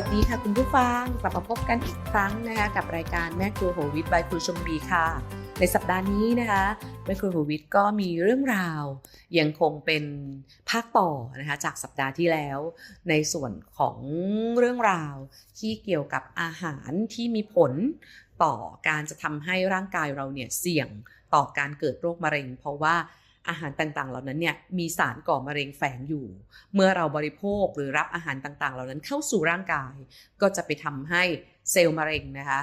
วัสดีค่ะคุณผู้ฟังกลับมาพบกันอีกครั้งนะคะกับรายการแม่ครัวโหวิทบายครูชมบีค่ะ ในสัปดาห์นี้นะคะแม่ครัวโหวิทก็มีเรื่องราว ยังคงเป็นภาคต่อนะคะจากสัปดาห์ที่แล้ว ในส่วนของเรื่องราวที่เกี่ยวกับอาหารที่มีผลต่อการจะทำให้ร่างกายเราเนี่ยเสี่ยงต่อการเกิดโรคมะเร็ง เพราะว่า อาหารต่างๆ เหล่านั้นเนี่ยมีสารก่อมะเร็งแฝงอยู่ เมื่อเราบริโภคหรือรับอาหารต่างๆ เหล่านั้นเข้าสู่ร่างกาย ก็จะไปทำให้เซลล์มะเร็งนะคะ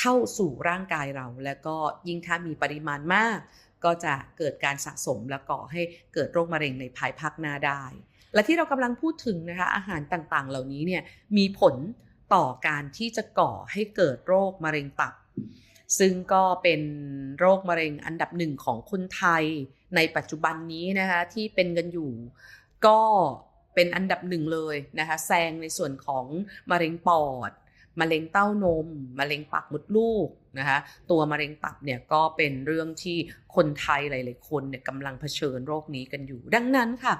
เข้าสู่ร่างกายเรา แล้วก็ยิ่งถ้ามีปริมาณมาก ก็จะเกิดการสะสมและก่อให้เกิดโรคมะเร็งในภายภาคหน้าได้ และที่เรากำลังพูดถึงนะคะอาหารต่างๆ เหล่านี้เนี่ยมีผลต่อการที่จะก่อให้เกิดโรคมะเร็งตับ ซึ่งก็เป็นโรคมะเร็งอันดับหนึ่งของคนไทยในปัจจุบันนี้นะคะที่เป็นกันอยู่ ก็เป็นอันดับหนึ่งเลยนะคะแซงในส่วนของมะเร็งปอดมะเร็งเต้านม มะเร็งปากมดลูกนะคะตัวมะเร็งตับเนี่ยก็เป็นเรื่องที่คนไทยหลายๆคนเนี่ยกำลังเผชิญโรคนี้กันอยู่ ดังนั้นค่ะ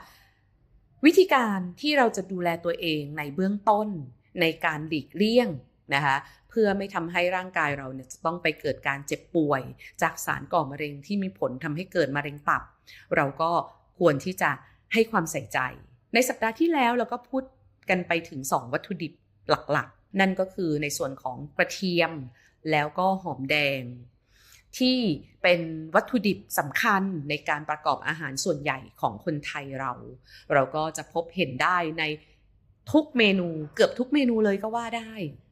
วิธีการที่เราจะดูแลตัวเองในเบื้องต้นในการหลีกเลี่ยง นะคะเพื่อไม่ทำให้ร่างกายเราเนี่ยจะต้องไปเกิดการเจ็บป่วย จากสารก่อมะเร็งที่มีผลทำให้เกิดมะเร็งตับ เราก็ควรที่จะให้ความใส่ใจ ในสัปดาห์ที่แล้วเราก็พูดกันไปถึง 2 วัตถุดิบหลักๆ นั่นก็คือในส่วนของกระเทียมแล้วก็หอมแดง ที่เป็นวัตถุดิบสำคัญในการประกอบอาหารส่วนใหญ่ของคนไทยเรา เราก็จะพบเห็นได้ใน ทุกเมนูเกือบทุกเมนูเลยก็ว่าได้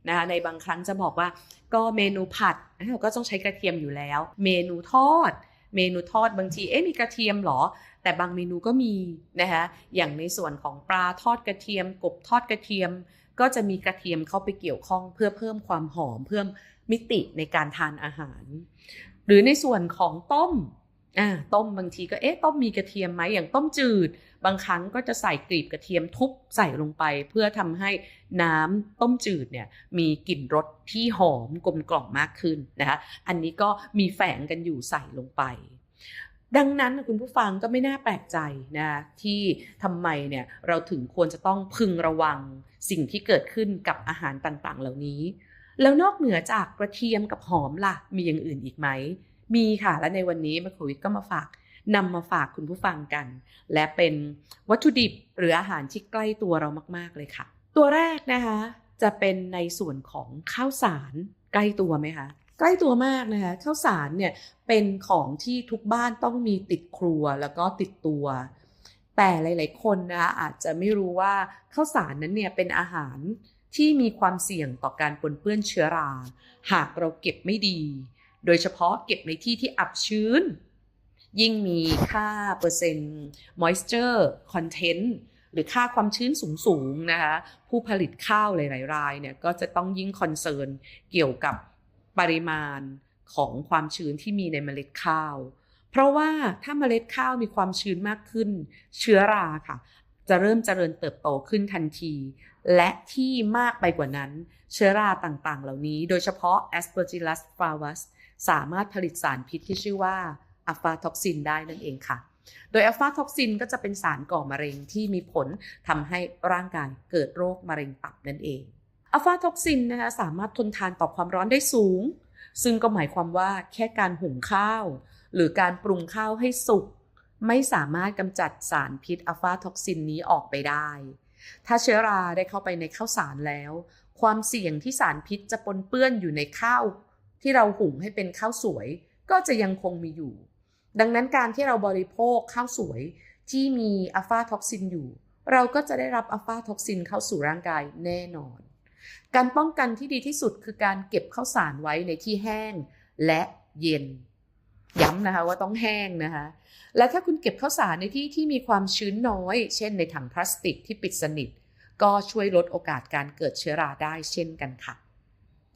นะคะในบางครั้งจะบอกว่าก็เมนูผัดเราก็ต้องใช้กระเทียมอยู่แล้ว เมนูทอด เมนูทอดบางทีเอ๊ะมีกระเทียมเหรอ แต่บางเมนูก็มีนะคะอย่างในส่วนของปลาทอดกระเทียม กบทอดกระเทียม ก็จะมีกระเทียมเข้าไปเกี่ยวข้องเพื่อเพิ่มความหอมเพิ่มมิติในการทานอาหาร หรือในส่วนของต้มอ่าต้มบางทีก็เอ๊ะต้มมีกระเทียมไหมอย่างต้มจืด บางครั้งก็จะใส่กลีบกระเทียมทุบใส่ลงไปเพื่อทำให้น้ำต้มจืดเนี่ยมีกลิ่นรสที่หอมกลมกล่อมมากขึ้นนะคะอันนี้ก็มีแฝงกันอยู่ใส่ลงไป ดังนั้นคุณผู้ฟังก็ไม่น่าแปลกใจนะที่ทำไมเนี่ยเราถึงควรจะต้องพึงระวังสิ่งที่เกิดขึ้นกับอาหารต่างๆ เหล่านี้ แล้วนอกเหนือจากกระเทียมกับหอมล่ะมีอย่างอื่นอีกไหมมีค่ะและในวันนี้มาโควิดก็มาฝาก นำมาฝากคุณผู้ฟังกัน และเป็นวัตถุดิบหรืออาหารที่ใกล้ตัวเรามาก ๆ เลยค่ะ ตัวแรกนะคะ จะเป็นในส่วนของข้าวสารใกล้ตัวไหมคะใกล้ตัวมากนะคะข้าวสารเนี่ยเป็นของที่ทุกบ้านต้องมีติดครัวแล้วก็ติดตัว แต่หลาย ๆ คนนะคะอาจจะไม่รู้ว่าข้าวสารนั้นเนี่ยเป็นอาหารที่มีความเสี่ยงต่อการปนเปื้อนเชื้อรา หากเราเก็บไม่ดี โดยเฉพาะเก็บในที่ที่อับชื้น ยิ่งมีค่าเปอร์เซ็นต์ moisture content หรือค่าความชื้นสูงๆนะคะผู้ผลิตข้าวหลายๆรายเนี่ยก็จะต้องยิ่งคอนเซิร์นเกี่ยวกับปริมาณของความชื้นที่มีในเมล็ดข้าว เพราะว่าถ้าเมล็ดข้าวมีความชื้นมากขึ้น เชื้อราค่ะ จะเริ่มเจริญเติบโตขึ้นทันที และที่มากไปกว่านั้น เชื้อราต่างๆ เหล่านี้ โดยเฉพาะ Aspergillus flavus สามารถผลิตสารพิษที่ชื่อว่า อะฟาท็อกซินได้นั่นเองค่ะ โดยอะฟาท็อกซินก็จะเป็นสารก่อมะเร็งที่มีผลทำให้ร่างกายเกิดโรคมะเร็งตับนั่นเองอะฟาท็อกซินนะคะสามารถทนทานต่อความร้อนได้สูง ซึ่งก็หมายความว่าแค่การหุงข้าว หรือการปรุงข้าวให้สุกไม่สามารถกำจัดสารพิษอะฟาท็อกซินนี้ออกไปได้ ถ้าเชื้อราได้เข้าไปในข้าวสารแล้ว ความเสี่ยงที่สารพิษจะปนเปื้อนอยู่ในข้าว ที่เราหุงให้เป็นข้าวสวย ก็จะยังคงมีอยู่ ดังนั้นการที่เราบริโภคข้าวสวยที่มีอะฟาท็อกซินอยู่ เราก็จะได้รับอะฟาท็อกซินเข้าสู่ร่างกายแน่นอน การป้องกันที่ดีที่สุดคือการเก็บข้าวสารไว้ในที่แห้งและเย็น ย้ำนะคะว่าต้องแห้งนะคะ และถ้าคุณเก็บข้าวสารในที่ที่มีความชื้นน้อย เช่นในถังพลาสติกที่ปิดสนิท ก็ช่วยลดโอกาสการเกิดเชื้อราได้เช่นกันค่ะ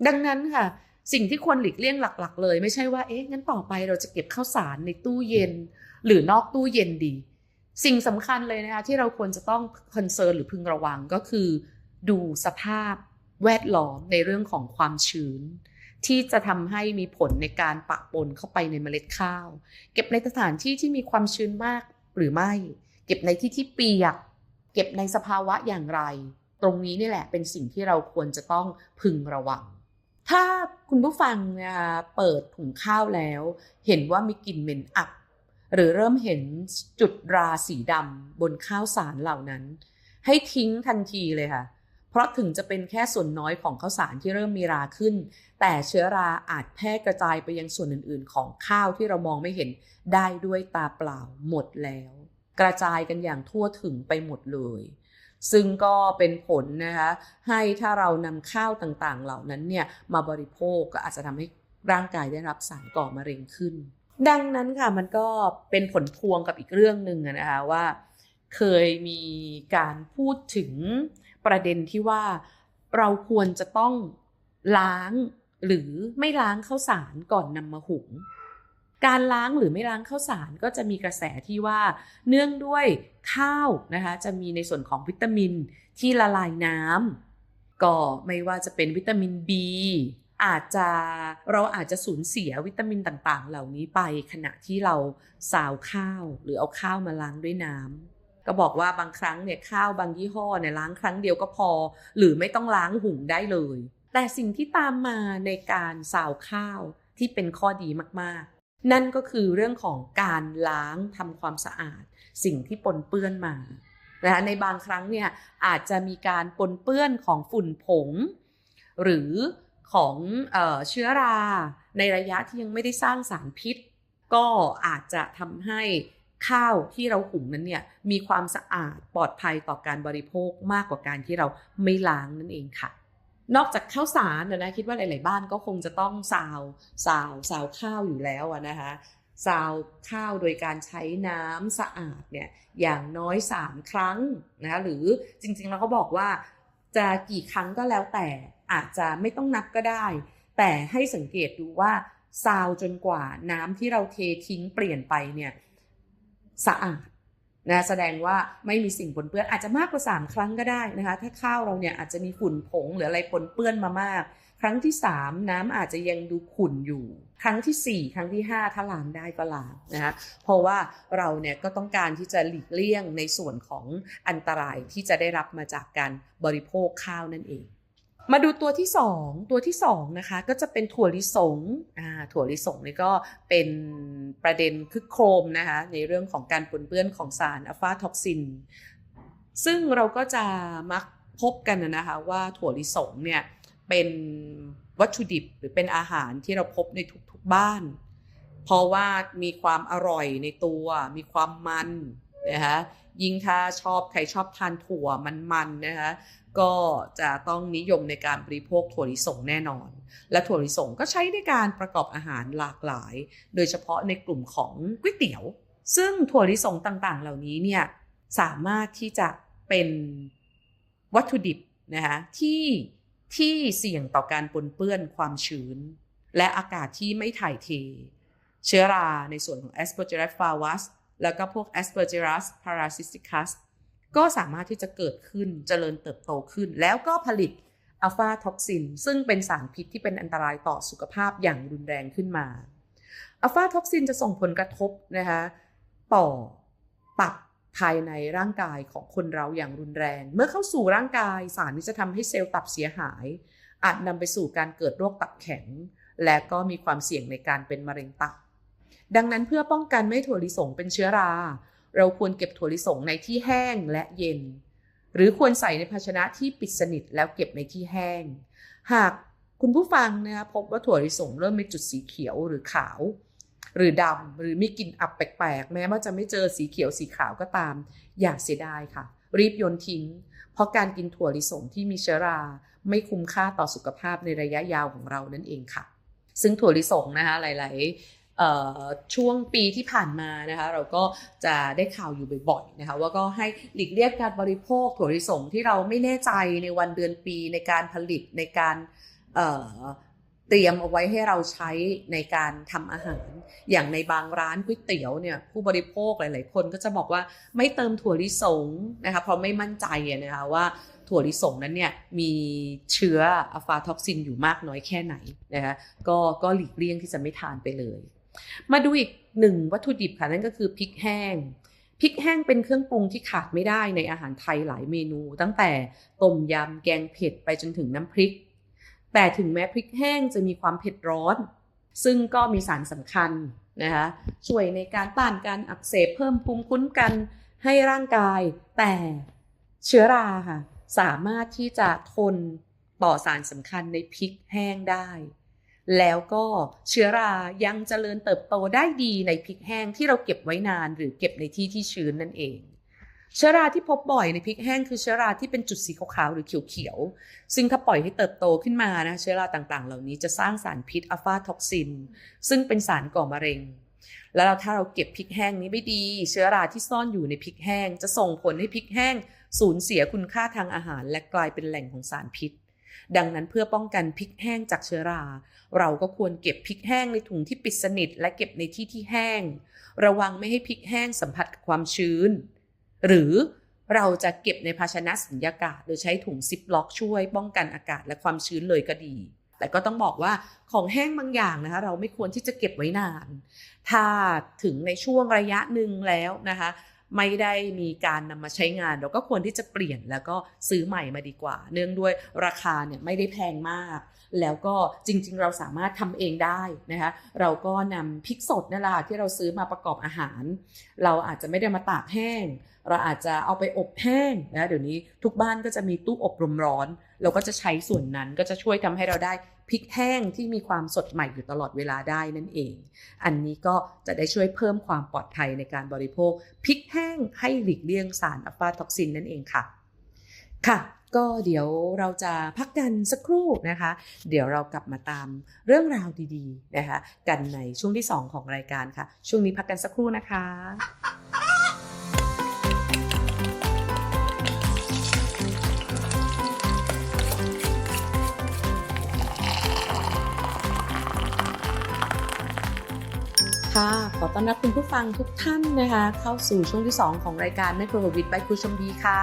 ดังนั้นค่ะ สิ่งที่ควรหลีกเลี่ยงหลัก ๆ เลย ไม่ใช่ว่าเอ๊ะงั้นต่อไปเราจะเก็บข้าวสารในตู้เย็น หรือนอกตู้เย็นดี สิ่งสำคัญเลยนะคะที่เราควรจะต้องคอนเซิร์นหรือพึงระวังก็คือ ดูสภาพแวดล้อมในเรื่องของความชื้น ที่จะทำให้มีผลในการปะปนเข้าไปในเมล็ดข้าว เก็บในสถานที่ที่มีความชื้นมากหรือไม่ เก็บในที่ที่เปียก เก็บในสภาวะอย่างไร ตรงนี้นี่แหละเป็นสิ่งที่เราควรจะต้องพึงระวัง ถ้าคุณผู้ฟังนะคะเปิดถุงข้าวแล้ว เห็นว่ามีกลิ่นเหม็นอับ หรือเริ่มเห็นจุดราสีดำบนข้าวสารเหล่านั้น ให้ทิ้งทันทีเลยค่ะ เพราะถึงจะเป็นแค่ส่วนน้อยของข้าวสารที่เริ่มมีราขึ้น แต่เชื้อราอาจแพร่กระจายไปยังส่วนอื่นๆ ของข้าวที่เรามองไม่เห็นได้ด้วยตาเปล่าหมดแล้ว กระจายกันอย่างทั่วถึงไปหมดเลย ซึ่งก็เป็นผลนะคะให้ถ้าเรานำข้าวต่างๆ เหล่านั้นเนี่ยมาบริโภคก็อาจจะทำให้ร่างกายได้รับสารก่อมะเร็งขึ้น ดังนั้นค่ะมันก็เป็นผลพวงกับอีกเรื่องหนึ่งนะคะว่า เคยมีการพูดถึงประเด็นที่ว่าเราควรจะต้องล้างหรือไม่ล้างข้าวสารก่อนนำมาหุง การล้างหรือไม่ล้างข้าวสารก็จะมีกระแสที่ว่าเนื่องด้วยข้าวนะคะจะมีในส่วนของวิตามินที่ละลายน้ำก็ไม่ว่าจะเป็นวิตามิน B อาจจะเราอาจจะสูญเสียวิตามินต่างๆ เหล่านี้ไปขณะที่เราซาวข้าว หรือเอาข้าวมาล้างด้วยน้ำก็บอกว่าบางครั้งเนี่ยข้าวบางยี่ห้อเนี่ยล้างครั้งเดียวก็พอ หรือไม่ต้องล้างหุงได้เลย แต่สิ่งที่ตามมาในการซาวข้าวที่เป็นข้อดีมากๆ นั่นก็คือเรื่องของการล้างทำความสะอาด สิ่งที่ปนเปื้อนมานะคะในบางครั้งเนี่ยอาจจะมีการปนเปื้อนของฝุ่นผง หรือของเออเชื้อรา ในระยะที่ยังไม่ได้สร้างสารพิษ ก็อาจจะทำให้ข้าวที่เราหุงนั้นเนี่ยมีความสะอาดปลอดภัยต่อการบริโภคมากกว่าการที่เราไม่ล้างนั่นเองค่ะ นอกจากข้าวสารนะคิดว่าหลาย ๆ บ้านก็คงจะต้องซาวซาวซาวข้าวอยู่แล้วนะคะซาวข้าวโดยการใช้น้ำสะอาดเนี่ยอย่างน้อย 3 ครั้งนะคะหรือจริง ๆ แล้วเขาบอกว่าจะกี่ครั้งก็แล้วแต่อาจจะไม่ต้องนับก็ได้ แต่ให้สังเกตดูว่าซาวจนกว่าน้ำที่เราเททิ้งเปลี่ยนไปเนี่ยสะอาด นะแสดงว่าไม่มีสิ่งปนเปื้อนอาจจะมากกว่า 3 ครั้งก็ได้นะคะ ถ้าข้าวเราเนี่ยอาจจะมีฝุ่นผงหรืออะไรปนเปื้อนมามาก ครั้งที่ 3 น้ำอาจจะยังดูขุ่นอยู่ ครั้งทีสี่ 4 ครั้งที่ 5 ถ้าล้างได้ก็ล้างนะคะเพราะว่าเราเนี่ยก็ต้องการที่จะหลีกเลี่ยงในส่วนของอันตรายที่จะได้รับมาจากการบริโภคข้าวนั่นเอง มาดูตัวที่ 2 ตัวที่2นะคะก็จะเป็นถั่วลิสงอ่าถั่วลิสงนี่ก็เป็นประเด็นคึกโครมนะคะในเรื่องของการปนเปื้อนของสารอะฟาท็อกซิน ซึ่งเราก็จะมักพบกันนะนะคะว่าถั่วลิสงเนี่ยเป็นวัตถุดิบหรือเป็นอาหารที่เราพบในทุกๆบ้าน เพราะว่ามีความอร่อยในตัว มีความมันนะคะ ยิ่งถ้าชอบใครชอบทานถั่วมันๆนะคะก็จะต้องนิยมในการบริโภคถั่วลิสงแน่นอน และถั่วลิสงก็ใช้ในการประกอบอาหารหลากหลาย โดยเฉพาะในกลุ่มของก๋วยเตี๋ยว ซึ่งถั่วลิสงต่างๆ เหล่านี้เนี่ยสามารถที่จะเป็นวัตถุดิบนะคะที่ที่เสี่ยงต่อการปนเปื้อนความชื้น และอากาศที่ไม่ถ่ายเท เชื้อราในส่วนของ Aspergillus flavus แล้วก็พวก Aspergillus parasiticus ก็สามารถที่จะเกิดขึ้นเจริญเติบโตขึ้น แล้วก็ผลิตอัลฟาท็อกซิน ซึ่งเป็นสารพิษที่เป็นอันตรายต่อสุขภาพอย่างรุนแรงขึ้นมาอัลฟาท็อกซินจะส่งผลกระทบนะคะต่อตับภายในร่างกายของคนเราอย่างรุนแรง เมื่อเข้าสู่ร่างกายสารนี้จะทำให้เซลล์ตับเสียหาย อาจนำไปสู่การเกิดโรคตับแข็ง และก็มีความเสี่ยงในการเป็นมะเร็งตับ ดังนั้นเพื่อป้องกันไม่ให้ถั่วลิสงเป็นเชื้อรา เราควรเก็บถั่วลิสงในที่แห้งและเย็น หรือควรใส่ในภาชนะที่ปิดสนิทแล้วเก็บในที่แห้ง หากคุณผู้ฟังนะคะพบว่าถั่วลิสงเริ่มมีจุดสีเขียวหรือขาว หรือดำหรือมีกลิ่นอับแปลกๆ แม้ว่าจะไม่เจอสีเขียวสีขาวก็ตาม อย่าเสียดายค่ะ รีบโยนทิ้ง เพราะการกินถั่วลิสงที่มีเชื้อรา ไม่คุ้มค่าต่อสุขภาพในระยะยาวของเรานั่นเองค่ะ ซึ่งถั่วลิสงนะคะหลาย ช่วงปีที่ผ่านมานะคะเราก็จะได้ข่าวอยู่บ่อยๆนะคะว่าก็ให้หลีกเลี่ยงการบริโภคถั่วลิสงที่เราไม่แน่ใจในวันเดือนปีในการผลิตในการเตรียมเอาไว้ให้เราใช้ในการทำอาหาร อย่างในบางร้านก๋วยเตี๋ยวเนี่ยผู้บริโภคหลาย ๆ คนก็จะบอกว่าไม่เติมถั่วลิสงนะคะเพราะไม่มั่นใจนะคะว่าถั่วลิสงนั้นเนี่ยมีเชื้ออะฟาท็อกซินอยู่มากน้อยแค่ไหนนะคะก็ก็หลีกเลี่ยงที่จะไม่ทานไปเลย มาดูอีกหนึ่งวัตถุดิบค่ะนั่นก็คือพริกแห้งพริกแห้งเป็นเครื่องปรุงที่ขาดไม่ได้ในอาหารไทยหลายเมนู ตั้งแต่ต้มยำแกงเผ็ดไปจนถึงน้ำพริก แต่ถึงแม้พริกแห้งจะมีความเผ็ดร้อน ซึ่งก็มีสารสำคัญนะคะช่วยในการต้านการอักเสบเพิ่มภูมิคุ้มกันให้ร่างกาย แต่เชื้อราค่ะสามารถที่จะทนต่อสารสำคัญในพริกแห้งได้ แล้วก็เชื้อรายังเจริญเติบโตได้ดีในพริกแห้งที่เราเก็บไว้นาน หรือเก็บในที่ที่ชื้นนั่นเอง เชื้อราที่พบบ่อยในพริกแห้งคือเชื้อราที่เป็นจุดสีขาวๆหรือเขียวๆซึ่งถ้าปล่อยให้เติบโตขึ้นมานะเชื้อราต่างๆ เหล่านี้จะสร้างสารพิษอัลฟาท็อกซิน ซึ่งเป็นสารก่อมะเร็งแล้วเราถ้าเราเก็บพริกแห้งนี้ไม่ดี เชื้อราที่ซ่อนอยู่ในพริกแห้ง จะส่งผลให้พริกแห้งสูญเสียคุณค่าทางอาหาร และกลายเป็นแหล่งของสารพิษ ดังนั้นเพื่อป้องกันพริกแห้งจากเชื้อรา เราก็ควรเก็บพริกแห้งในถุงที่ปิดสนิท และเก็บในที่ที่แห้ง ระวังไม่ให้พริกแห้งสัมผัสกับความชื้น หรือเราจะเก็บในภาชนะสุญญากาศ โดยใช้ถุงซิปล็อกช่วย ป้องกันอากาศและความชื้นเลยก็ดี แต่ก็ต้องบอกว่าของแห้งบางอย่างนะคะ เราไม่ควรที่จะเก็บไว้นาน ถ้าถึงในช่วงระยะหนึ่งแล้วนะคะ ไม่ได้มีการนำมาใช้งาน เราก็ควรที่จะเปลี่ยนแล้วก็ซื้อใหม่มาดีกว่า เนื่องด้วยราคาเนี่ยไม่ได้แพงมาก แล้วก็จริงๆ เราสามารถทำเองได้นะคะเราก็นำพริกสดนั่นแหละที่เราซื้อมาประกอบอาหาร เราอาจจะไม่ได้มาตากแห้ง เราอาจจะเอาไปอบแห้งนะเดี๋ยวนี้ทุกบ้านก็จะมีตู้อบลมร้อน เราก็จะใช้ส่วนนั้นก็จะช่วยทำให้เราได้ พริกแห้งที่มีความสดใหม่อยู่ตลอดเวลาได้นั่นเอง อันนี้ก็จะได้ช่วยเพิ่มความปลอดภัยในการบริโภคพริกแห้งให้หลีกเลี่ยงสารอัลฟาท็อกซินนั่นเองค่ะ ค่ะก็เดี๋ยวเราจะพักกันสักครู่นะคะ เดี๋ยวเรากลับมาตามเรื่องราวดีๆนะคะ กันในช่วงที่ 2 ของรายการค่ะ ช่วงนี้พักกันสักครู่นะคะ ค่ะ ขอต้อนรับคุณผู้ฟังทุกท่านนะคะ เข้าสู่ช่วงที่ 2 ของรายการแมโครวิดบายครูชมดีค่ะ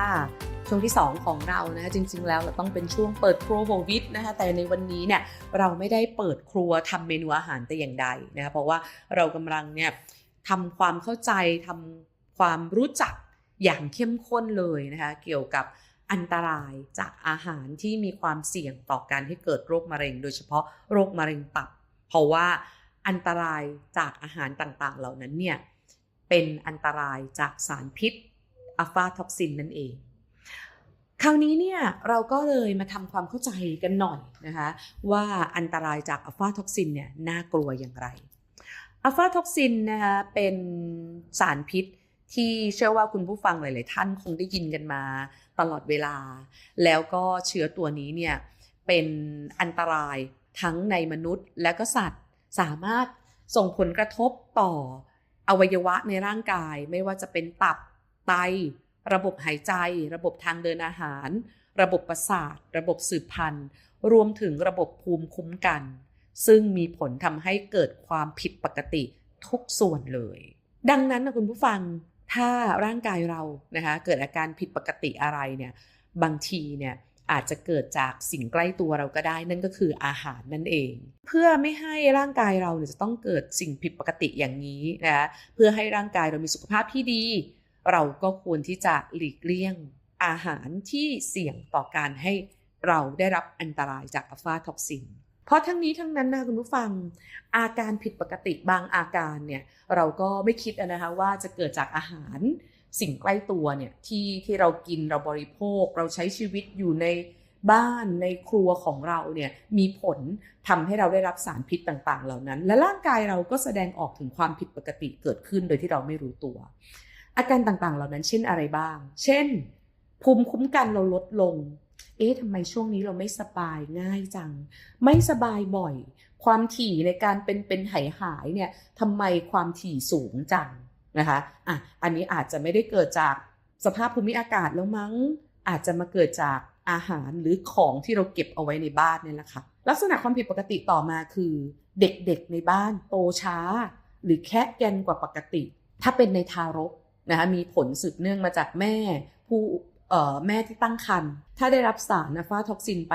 ช่วงที่ 2 ของเรานะคะจริง ๆ แล้วเราต้องเป็นช่วงเปิดครัวโควิดนะคะ แต่ในวันนี้เนี่ยเราไม่ได้เปิดครัวทำเมนูอาหารแต่อย่างใดนะคะ เพราะว่าเรากำลังเนี่ยทำความเข้าใจทำความรู้จักอย่างเข้มข้นเลยนะคะ เกี่ยวกับอันตรายจากอาหารที่มีความเสี่ยงต่อการให้เกิดโรคมะเร็ง โดยเฉพาะโรคมะเร็งตับ เพราะว่า อันตรายจากอาหารต่างๆ เหล่านั้นเนี่ยเป็นอันตรายจากสารพิษอัลฟาท็อกซินนั่นเอง คราวนี้เนี่ยเราก็เลยมาทำความเข้าใจกันหน่อยนะคะว่าอันตรายจากอัลฟาท็อกซินเนี่ยน่ากลัวอย่างไรอัลฟาท็อกซินนะคะเป็นสารพิษที่เชื่อว่าคุณผู้ฟังหลาย ๆ ท่านคงได้ยินกันมาตลอดเวลา แล้วก็เชื้อตัวนี้เนี่ยเป็นอันตรายทั้งในมนุษย์และก็สัตว์ สามารถส่งผลกระทบต่ออวัยวะในร่างกาย ไม่ว่าจะเป็นตับไต ระบบหายใจ ระบบทางเดินอาหาร ระบบประสาท ระบบสืบพันธุ์ รวมถึงระบบภูมิคุ้มกัน ซึ่งมีผลทำให้เกิดความผิดปกติทุกส่วนเลย ดังนั้นนะคุณผู้ฟังถ้าร่างกายเรานะคะเกิดอาการผิดปกติอะไรเนี่ยบางทีเนี่ย อาจจะเกิดจากสิ่งใกล้ตัวเราก็ได้ นั่นก็คืออาหารนั่นเอง เพื่อไม่ให้ร่างกายเราเนี่ยจะต้องเกิดสิ่งผิดปกติอย่างนี้นะเพื่อให้ร่างกายเรามีสุขภาพที่ดี เราก็ควรที่จะหลีกเลี่ยง อาหารที่เสี่ยงต่อการให้เราได้รับอันตรายจากอัลฟาท็อกซินเพราะทั้งนี้ทั้งนั้นนะคุณผู้ฟัง อาการผิดปกติบางอาการเนี่ยเราก็ไม่คิดนะคะว่าจะเกิดจากอาหาร สิ่งใกล้ตัวเนี่ยที่ที่เรากินเราบริโภค เราใช้ชีวิตอยู่ในบ้านในครัวของเราเนี่ยมีผลทำให้เราได้รับสารพิษต่างๆ เหล่านั้น และร่างกายเราก็แสดงออกถึงความผิดปกติเกิดขึ้นโดยที่เราไม่รู้ตัว อาการต่างๆ เหล่านั้นเช่นอะไรบ้าง เช่น ภูมิคุ้มกันเราลดลง เอ๊ะทำไมช่วงนี้เราไม่สบายง่ายจัง ไม่สบายบ่อย ความถี่ในการเป็นเป็นหายหายเนี่ยทำไมความถี่สูงจัง นะคะอะอันนี้อาจจะไม่ได้เกิดจากสภาพภูมิอากาศแล้วมั้ง อาจจะมาเกิดจากอาหารหรือของที่เราเก็บเอาไว้ในบ้านเนี่ยแหละค่ะลักษณะความผิดปกติต่อมาคือ เด็กๆในบ้านโตช้า หรือแค่แกนกว่าปกติ ถ้าเป็นในทารกนะคะมีผลสืบเนื่องมาจากแม่ผู้เอ่อแม่ที่ตั้งครรภ์ถ้าได้รับสารนะฟ้าท็อกซินไป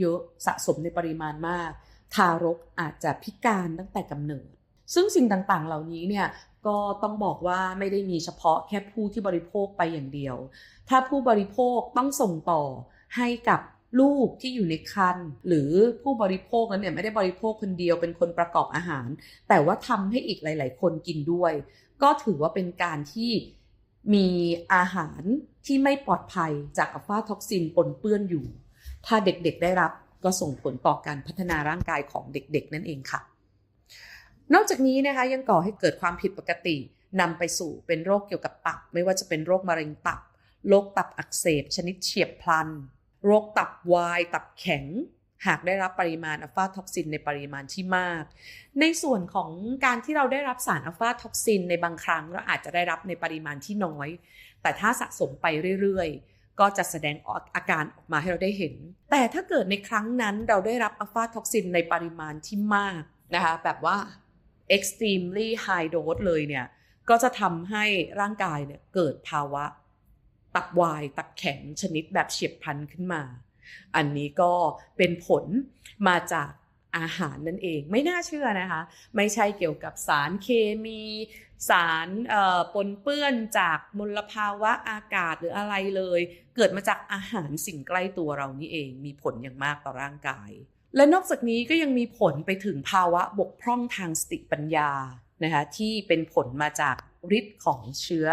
เยอะๆ สะสมในปริมาณมาก ทารกอาจจะพิการตั้งแต่กำเนิด ซึ่งสิ่งต่างๆ เหล่านี้เนี่ย ก็ต้องบอกว่าไม่ได้มีเฉพาะแค่ผู้ที่บริโภคไปอย่างเดียว ถ้าผู้บริโภคต้องส่งต่อให้กับลูกที่อยู่ในครรภ์หรือผู้บริโภคนั้นเนี่ยไม่ได้บริโภคคนเดียวเป็นคนประกอบอาหาร แต่ว่าทำให้อีกหลาย ๆ คนกินด้วย ก็ถือว่าเป็นการที่มีอาหารที่ไม่ปลอดภัยจากอัลฟาท็อกซินปนเปื้อนอยู่ ถ้าเด็ก ๆ ได้รับก็ส่งผลต่อการพัฒนาร่างกายของเด็ก ๆ นั่นเองค่ะ นอกจากนี้นะคะยังก่อให้เกิดความผิดปกตินำไปสู่เป็นโรคเกี่ยวกับตับ ไม่ว่าจะเป็นโรคมะเร็งตับ โรคตับอักเสบ ชนิดเฉียบพลัน โรคตับวาย ตับแข็ง หากได้รับปริมาณอัลฟาท็อกซินในปริมาณที่มาก ในส่วนของการที่เราได้รับสารอัลฟาท็อกซินในบางครั้งเราอาจจะได้รับในปริมาณที่น้อย แต่ถ้าสะสมไปเรื่อยๆ ก็จะแสดงออกอาการออกมาให้เราได้เห็น แต่ถ้าเกิดในครั้งนั้นเราได้รับอัลฟาท็อกซินในปริมาณที่มากนะคะแบบว่า extremely high dose เลยเนี่ยก็จะทำให้ร่างกายเนี่ยเกิดภาวะตับวาย ตับแข็งชนิดแบบเฉียบพลันขึ้นมา อันนี้ก็เป็นผลมาจากอาหารนั่นเองไม่น่าเชื่อนะคะ ไม่ใช่เกี่ยวกับสารเคมี สารปนเปื้อนจากมลภาวะอากาศหรืออะไรเลย เกิดมาจากอาหารสิ่งใกล้ตัวเรานี่เองมีผลอย่างมากต่อร่างกาย และนอกจากนี้ก็ยังมีผลไปถึงภาวะบกพร่องทางสติปัญญานะคะที่เป็นผลมาจากฤทธิ์ของเชื้อ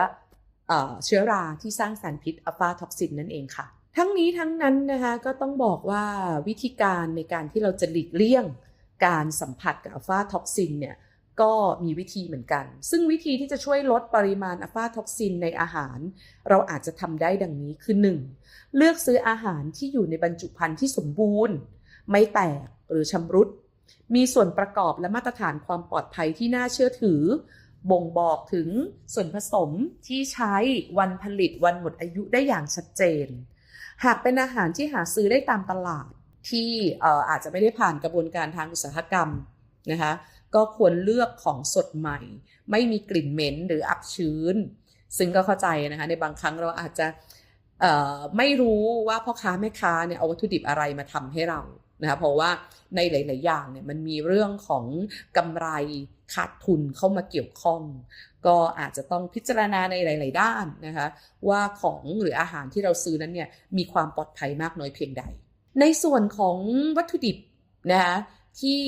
เอเชื้อราที่สร้างสารพิษอัลฟาท็อกซินนั่นเองค่ะ ทั้งนี้ทั้งนั้นนะคะก็ต้องบอกว่าวิธีการในการที่เราจะหลีกเลี่ยงการสัมผัสกับอัลฟาท็อกซินเนี่ยก็มีวิธีเหมือนกัน ซึ่งวิธีที่จะช่วยลดปริมาณอัลฟาท็อกซินในอาหาร เราอาจจะทำได้ดังนี้คือ 1. เลือกซื้ออาหารที่อยู่ในบรรจุภัณฑ์ที่สมบูรณ์ ไม่แตกหรือชำรุด มีส่วนประกอบและมาตรฐานความปลอดภัยที่น่าเชื่อถือ บ่งบอกถึงส่วนผสมที่ใช้วันผลิตวันหมดอายุได้อย่างชัดเจน หากเป็นอาหารที่หาซื้อได้ตามตลาดที่อาจจะไม่ได้ผ่านกระบวนการทางอุตสาหกรรมนะคะก็ควรเลือกของสดใหม่ ไม่มีกลิ่นเหม็นหรืออับชื้น ซึ่งก็เข้าใจนะคะในบางครั้งเราอาจจะไม่รู้ว่าพ่อค้าแม่ค้าเนี่ยเอาวัตถุดิบอะไรมาทำให้เรา นะคะเพราะว่าในหลาย ๆ อย่างเนี่ยมันมีเรื่องของกำไรขาดทุนเข้ามาเกี่ยวข้อง ก็อาจจะต้องพิจารณาในหลาย ๆ ด้านนะคะว่าของหรืออาหารที่เราซื้อนั้นเนี่ยมีความปลอดภัยมากน้อยเพียงใด ในส่วนของวัตถุดิบนะคะที่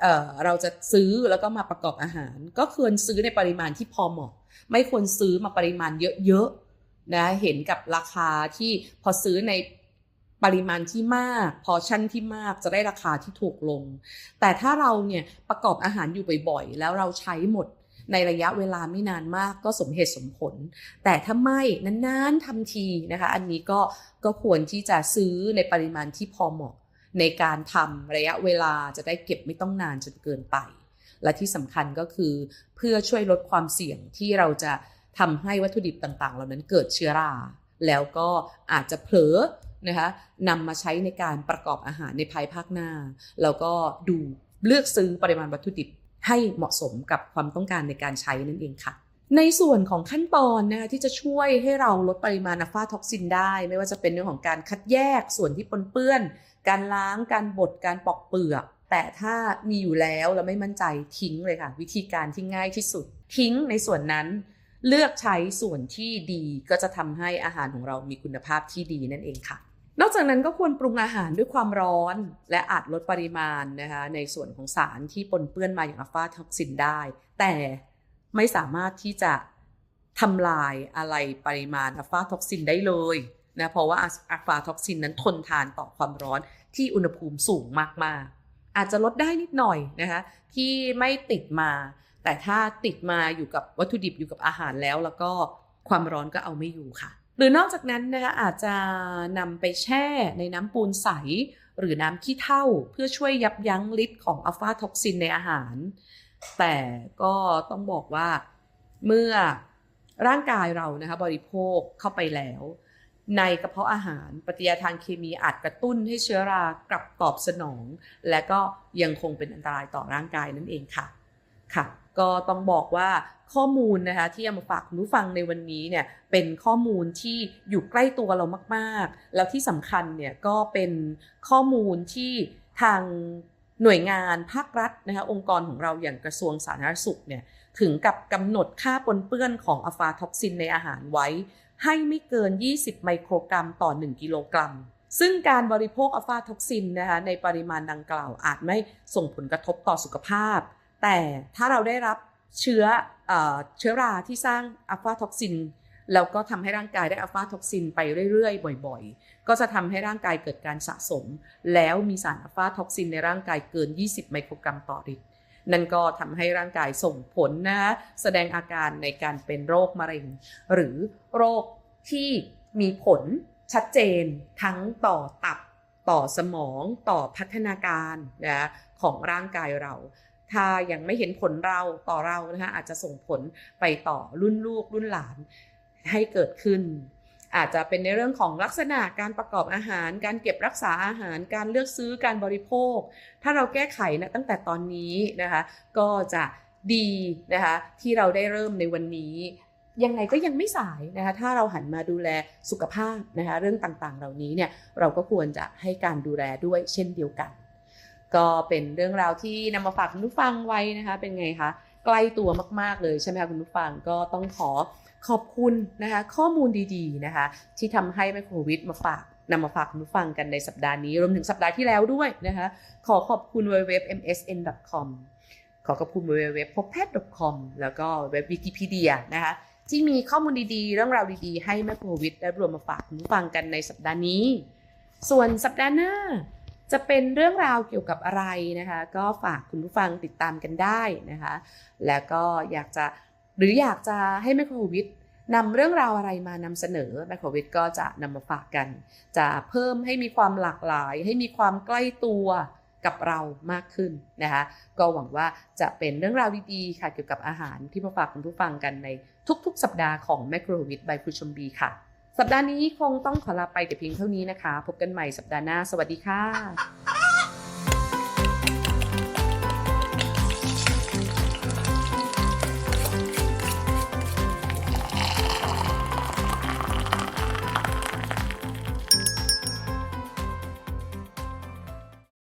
เเราจะซื้อแล้วก็มาประกอบอาหาร ก็ควรซื้อในปริมาณที่พอเหมาะ ไม่ควรซื้อมาปริมาณเยอะ ๆ นะเห็นกับราคาที่พอซื้อใน ปริมาณที่มาก พอชั่นที่มากจะได้ราคาที่ถูกลง แต่ถ้าเราเนี่ยประกอบอาหารอยู่บ่อยๆ แล้วเราใช้หมดในระยะเวลาไม่นานมากก็สมเหตุสมผล แต่ถ้าไม่นานๆทำทีนะคะ อันนี้ก็ก็ควรที่จะซื้อในปริมาณที่พอเหมาะ ในการทำระยะเวลาจะได้เก็บไม่ต้องนานจนเกินไป และที่สำคัญก็คือเพื่อช่วยลดความเสี่ยงที่เราจะทำให้วัตถุดิบต่างๆ เหล่านั้นเกิดเชื้อรา แล้วก็อาจจะเผลอ นะคะนำมาใช้ในการประกอบอาหารในภายภาคหน้า แล้วก็ดูเลือกซื้อปริมาณวัตถุดิบให้เหมาะสมกับความต้องการในการใช้นั่นเองค่ะ ในส่วนของขั้นตอนนะคะที่จะช่วยให้เราลดปริมาณอัลฟาท็อกซินได้ ไม่ว่าจะเป็นเรื่องของการคัดแยกส่วนที่ปนเปื้อน การล้างการบดการปอกเปลือก แต่ถ้ามีอยู่แล้วแล้วไม่มั่นใจทิ้งเลยค่ะ วิธีการที่ง่ายที่สุด ทิ้งในส่วนนั้นเลือกใช้ส่วนที่ดีก็จะทำให้อาหารของเรามีคุณภาพที่ดีนั่นเองค่ะ นอกจากนั้นก็ควรปรุงอาหารด้วยความร้อน และอาจลดปริมาณนะคะในส่วนของสารที่ปนเปื้อนมาอย่างอัลฟาท็อกซินได้ แต่ไม่สามารถที่จะทำลายอะไรปริมาณอัลฟาท็อกซินได้เลยนะเพราะว่าอัลฟาท็อกซินนั้นทนทานต่อความร้อนที่อุณหภูมิสูงมากๆ อาจจะลดได้นิดหน่อยนะคะที่ไม่ติดมา แต่ถ้าติดมาอยู่กับวัตถุดิบอยู่กับอาหารแล้ว แล้วก็ความร้อนก็เอาไม่อยู่ค่ะ หรือนอกจากนั้นนะคะอาจจะนำไปแช่ในน้ำปูนใส หรือน้ำขี้เถ้าเพื่อช่วยยับยั้งฤทธิ์ของอัลฟาท็อกซินในอาหาร แต่ก็ต้องบอกว่าเมื่อร่างกายเรานะคะบริโภคเข้าไปแล้ว ในกระเพาะอาหารปฏิกิริยาทางเคมีอาจกระตุ้นให้เชื้อรากลับตอบสนอง และก็ยังคงเป็นอันตรายต่อร่างกายนั่นเองค่ะค่ะ ก็ต้องบอกว่าข้อมูลนะคะที่เอามาฝากคุณผู้ฟังในวันนี้เนี่ยเป็นข้อมูลที่อยู่ใกล้ตัวเรามากๆ แล้วที่สำคัญเนี่ยก็เป็นข้อมูลที่ทางหน่วยงานภาครัฐนะคะองค์กรของเราอย่างกระทรวงสาธารณสุขเนี่ยถึงกับกำหนดค่าปนเปื้อนของอะฟาท็อกซินในอาหารไว้ ให้ไม่เกิน 20 ไมโครกรัมต่อ 1 กิโลกรัม ซึ่งการบริโภคอะฟาท็อกซินนะคะในปริมาณดังกล่าวอาจไม่ส่งผลกระทบต่อสุขภาพ แต่ถ้าเราได้รับเชื้อเชื้อราที่สร้างอะฟาท็อกซินแล้วก็ทำให้ร่างกายได้อะฟาท็อกซินไปเรื่อยๆ บ่อยๆ ก็จะทำให้ร่างกายเกิดการสะสม แล้วมีสารอะฟาท็อกซินในร่างกายเกิน 20 ไมโครกรัมต่อลิตรนั่นก็ทำให้ร่างกายส่งผลนะแสดงอาการในการเป็นโรคมะเร็ง หรือโรคที่มีผลชัดเจนทั้งต่อตับต่อสมองต่อพัฒนาการนะของร่างกายเรา ถ้ายังไม่เห็นผลเราต่อเรานะคะอาจจะส่งผลไปต่อรุ่นลูกรุ่นหลานให้เกิดขึ้น อาจจะเป็นในเรื่องของลักษณะการประกอบอาหาร การเก็บรักษาอาหาร การเลือกซื้อการบริโภค ถ้าเราแก้ไขนะตั้งแต่ตอนนี้นะคะก็จะดีนะคะที่เราได้เริ่มในวันนี้ยังไงก็ยังไม่สายนะคะถ้าเราหันมาดูแลสุขภาพนะคะเรื่องต่างๆ เหล่านี้เนี่ยเราก็ควรจะให้การดูแลด้วยเช่นเดียวกัน ก็เป็นเรื่องราวที่นำมาฝากคุณผู้ฟังไว้นะคะ เป็นไงคะใกล้ตัวมาก ๆ เลยใช่ไหมคะคุณผู้ฟังก็ต้องขอขอบคุณนะคะข้อมูลดีๆนะคะ ที่ทำให้ไมโครวิทมาฝากนำมาฝากคุณผู้ฟังกันในสัปดาห์นี้ รวมถึงสัปดาห์ที่แล้วด้วยนะคะ ขอขอบคุณ www.msn.com ขอขอบคุณ www.popet.com แล้วก็เว็บ Wikipedia นะคะ ที่มีข้อมูลดีๆ เรื่องราวดีๆ ให้แม่โควิดได้รวมมาฝากคุณผู้ฟังกันในสัปดาห์นี้ ส่วนสัปดาห์หน้า จะเป็นเรื่องราวเกี่ยวกับอะไรนะคะ ก็ฝากคุณผู้ฟังติดตามกันได้นะคะ แล้วก็อยากจะหรืออยากจะให้แมโครวิทนำเรื่องราวอะไรมานำเสนอแมโครวิทก็จะนำมาฝากกัน จะเพิ่มให้มีความหลากหลาย ให้มีความใกล้ตัวกับเรามากขึ้นนะคะก็หวังว่าจะเป็นเรื่องราวดีๆค่ะเกี่ยวกับอาหารที่มาฝากคุณผู้ฟังกันในทุกๆ สัปดาห์ของแมโครวิทบายครูชมบีค่ะ สัปดาห์นี้คงต้องขอลาไปแต่เพียงเท่านี้นะคะ พบกันใหม่สัปดาห์หน้า สวัสดีค่ะ